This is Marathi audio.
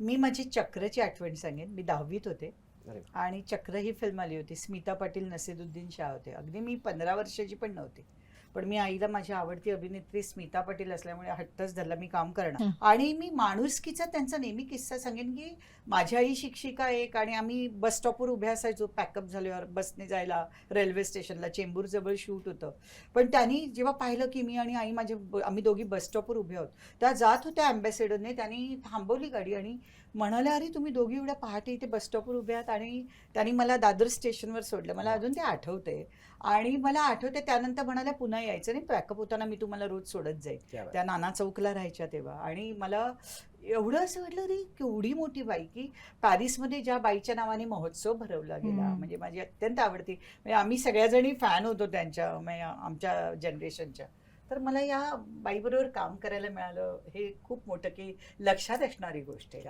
मी माझी चक्रची आठवण सांगेन. मी दहावीत होते आणि चक्र ही फिल्म आली होती. स्मिता पाटील नसीरुद्दीन शाह होते. अगदी मी पंधरा वर्षाची पण नव्हती. पण मी आईला माझी आवडती अभिनेत्री स्मिता पाटील असल्यामुळे हट्टच धरला मी काम करणार. आणि मी माणुसकीचा त्यांचा नेहमी किस्सा सांगेन की माझी आई शिक्षिका एक आणि आम्ही बस स्टॉपवर उभे असायचो पॅकअप झाल्यावर बसने जायला रेल्वे स्टेशनला चेंबूर जवळ शूट होतं. पण त्यांनी जेव्हा पाहिलं की मी आणि आई माझे आम्ही दोघी बस स्टॉपवर उभे आहोत त्या जात होत्या अँबॅसेडरने त्यांनी थांबवली गाडी आणि म्हणाले अरे तुम्ही दोघी एवढ्या पहाटे इथे बस स्टॉपवर उभे आहात आणि त्यांनी मला दादर स्टेशनवर सोडलं मला अजून ते आठवते आणि मला आठवते त्यानंतर म्हणाल्या पुन्हा यायचं नाही पॅकअप होताना मी तुम्हाला रोज सोडत जाईल. त्या नाना चौकला राहायच्या तेव्हा. आणि मला एवढं असं वाटलं रे केवढी मोठी बाई की पॅरिसमध्ये ज्या बाईच्या नावाने महोत्सव भरवला गेला. म्हणजे माझी अत्यंत आवडती. म्हणजे आम्ही सगळ्याजणी फॅन होतो त्यांच्या म्हणजे आमच्या जनरेशनच्या. तर मला या बाईबरोबर काम करायला मिळालं हे खूप मोठं की लक्षात असणारी गोष्ट आहे.